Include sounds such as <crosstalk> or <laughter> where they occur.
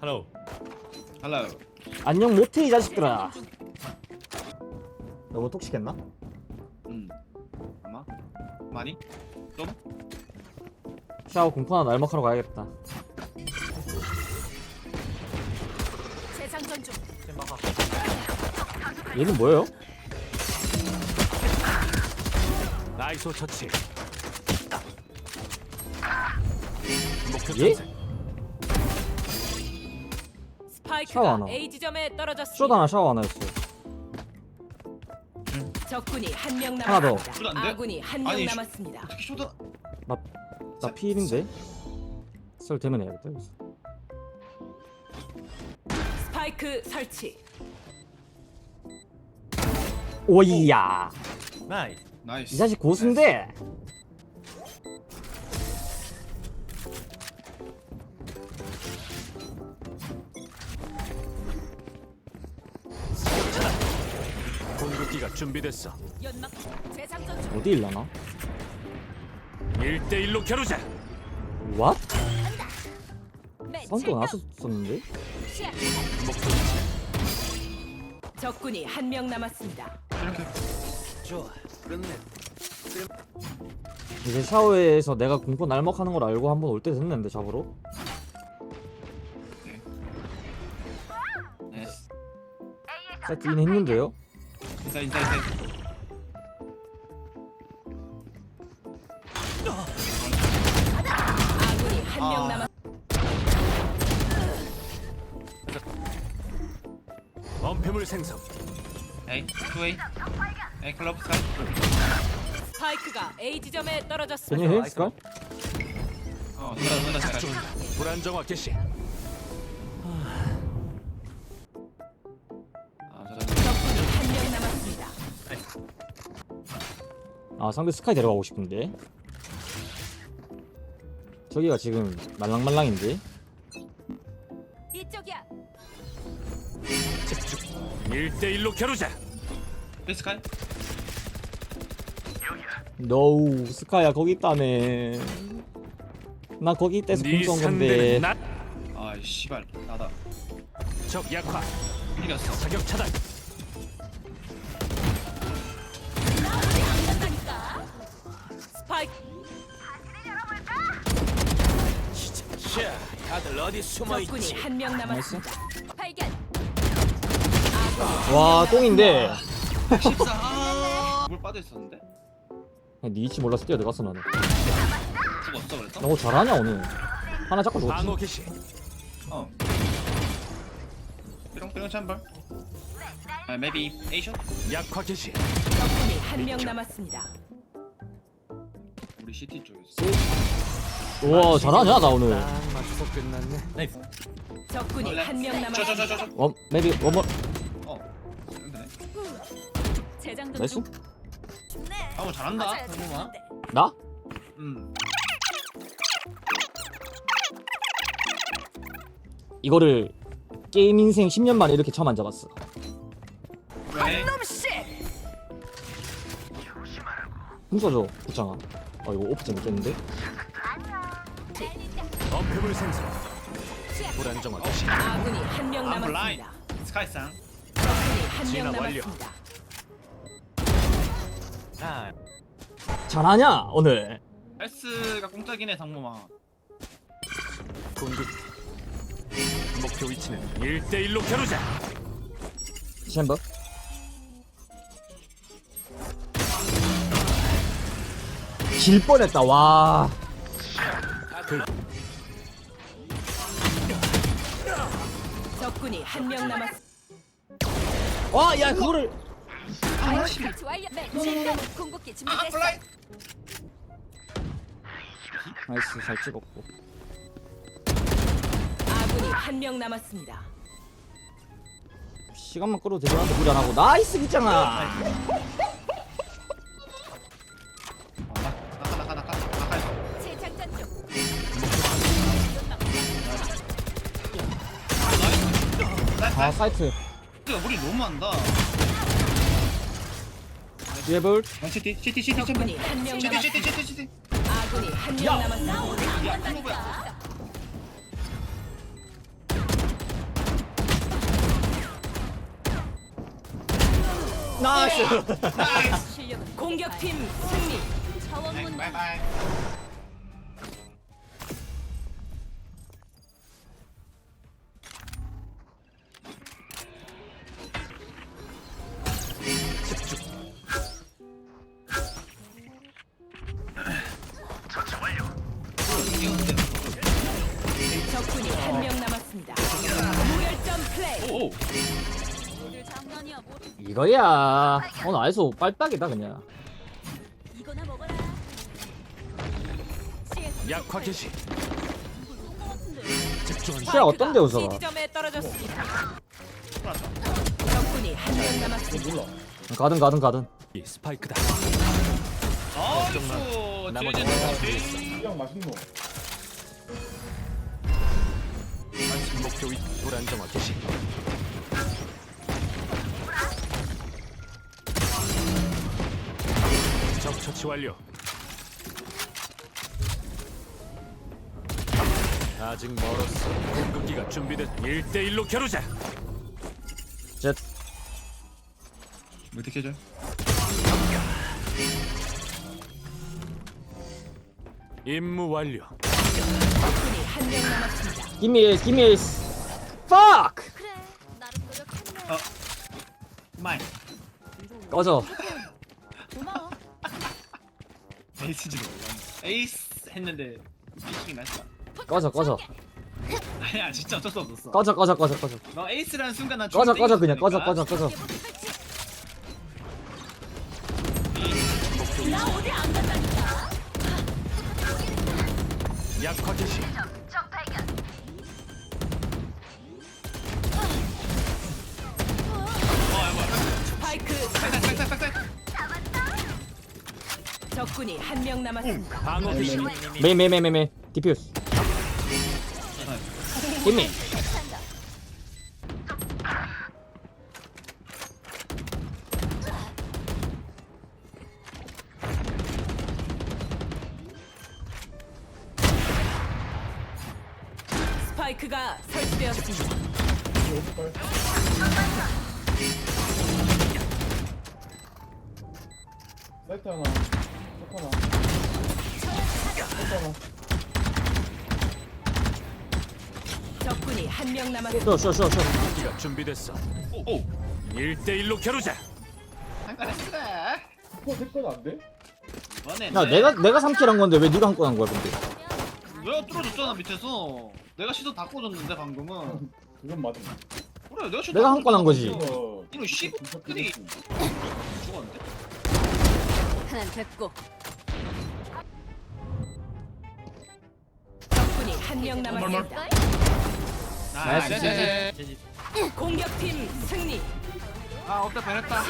Hello. Hello. 안녕 못해 이 자식들아 너무 톡식했나? 음. 아마 많이? 좀? 샤워 공포나 날먹하러 가야겠다 재장전 중. 얘는 뭐예요? 나이소 처치. 목표 예? 탐색. 스파이크가 하나. A 지점에 떨어졌습니다. 쇼도 하나 샤워 하나 했어 적군이 한 명 하나 더. 남았습니다. 안 돼? 아군이 한 명 아니, 쇼- 남았습니다. 어떻게 쇼다? 나 피일인데? 설 되면 해야겠다 여기서 스파이크 설치. 오이야 나이스. 나이스. 이 자식 고수인데 공격기가 준비됐어. 연막 재장전 중. 어디 일라나? 1대1로 겨루자. 왓? 매 선도 칠명. 위치. 적군이 한 명 남았습니다. 좋아. 끝내. 이제 샤워에서 내가 공포 날먹하는 걸 알고 한 번 올 때 됐는데 잡으러 네. 세트인 했는데요? 인사 인사 인사. 아군이 한명 아. 남았. 원패물 생성. 에이, 투웨이. 에이, 클럽 스카이. 스파이크가 A 지점에 괜히 떨어졌습니다. 해? 스카? 어, 눈다 스카이. 작전. 불안정화 개시. 아 상대 스카이 데려가고 싶은데 저기가 지금 말랑말랑인데 이쪽이야. 집중. 1대1로 겨루자. 저 스카이. 노우 스카야 거기 있다네 나 거기 있대서 네 공쏜 건데 상대는 나. 아, 씨발. 나다. 적 약화. 이겼어. 사격 차단. 스파이크 자, 다들 어디 숨어 적군이 한명 남았습니다. 발견. 와 똥인데 14. 아. 물 빠져 있었는데. 네 위치 몰라서 뛰어들어갔어 나는 죽었어 그랬어? 너뭐 잘하냐 오늘 하나 잡고 죽었지 방어 개시. 어. 삐롱 삐롱 찬발. 아, maybe? 약화 개시. 적군이 한 명 남았습니다. CT 쪽에서. 우와 잘하냐 나 오늘 딱 맞춰서 끝났네. 나이스. 적군이 한명 남았습니다. 저저저저 저. 원 메비 원몰 어. 재장전 나이스 중. 아무 잘한다. 성공아. 나? 음. 이거를 게임 인생 10년 만에 이렇게 처음 안 잡았어 왜? 궁 써줘 구창아 아 이거 오프 재밌겠는데? 원패물 생성. 불안정화 개시. 아군이 한명 I'm blind. 남았습니다. 스카이상. 적군이 한명 진화 완료. 남았습니다. 아, 잘하냐 오늘 S가 공짜긴 해 상무마. 공격. 목표 위치는 1대1로 겨루자. 챔버 질 뻔했다 와 적군이 한 명 남았습니다. 와, 야, 그거를 완료. 네, 진단 궁극기 준비됐어. 나이스, 잘 찍었고. 아군이 한 명 남았습니다. 시간만 끌어도 되겠는데 무리 안 하고 나이스 있잖아. 아 사이트. 우리 너무 한다. 예볼. CT CT CT 한 CT CT CT CT 아군이 한명 남았다. 야 클로버야? 네. 나이스. 공격팀 승리. 네, 바이바이. 한 명 남았습니다. 무결점 플레이. 장난이야 뭐 이거야. 오늘 아이소 빨딱이다 그냥. 이거나 먹어라 약화 개시. 시야 어떤데 웃어? C지점에 떨어졌습니다. 적군이 한 명 남았습니다. 가든 가든 가든. 이 스파이크다. 나이스 나머지 제이제는 그냥 맛있노. 목표 위 불안정화 개시. 적 처치 완료. 아직 멀었어. 공급기가 준비된 1대1로 겨루자. 젯. 어떻게 해줘? 임무 완료. 적군이 한 명 남았습니다. 기미 기미. fuck. 그래 나름 노력했네 어 마이 꺼져. 고마워 <laughs> 에이스지도 몰랐네 에이스 했는데 피칭이 났어 꺼져 꺼져. 아니야 진짜 어쩔 수 없었어 꺼져 꺼져 꺼져 꺼져. 너 에이스라는 순간 난 꺼져 꺼져 그냥. 꺼져 꺼져 꺼져. 나 어디 안 간다니까 약화 개시. 적군이 한 명 남았습니다. 방어 개시. 메인 메인 메인 메인 메인. 디퓨스. 기미. 스파이크가 설치되었습니다. 사이트 하나. Tok 하나. 적군이 한 명 남았습니다. 쇼 쇼 쇼 쇼. 기가 준비됐어. 오 오 1대1로 겨루자. 상관했어 어, 색깔 안 돼? 이번엔 야 내가 내가 3킬 한 건데 왜 네가 한 건 한 거야 근데? 내가 뚫어줬잖아 밑에서 내가 시도 다 꽂았는데 방금은 그건 맞아. 그래 내가 시도 내가 다 한건 한 거지. 어, 이거 씨 끄리 죽었는데? 하나 됐고 한 명 남았습니다. 나이스. 네, 네, 네. 공격팀 승리. 아 없다 변했다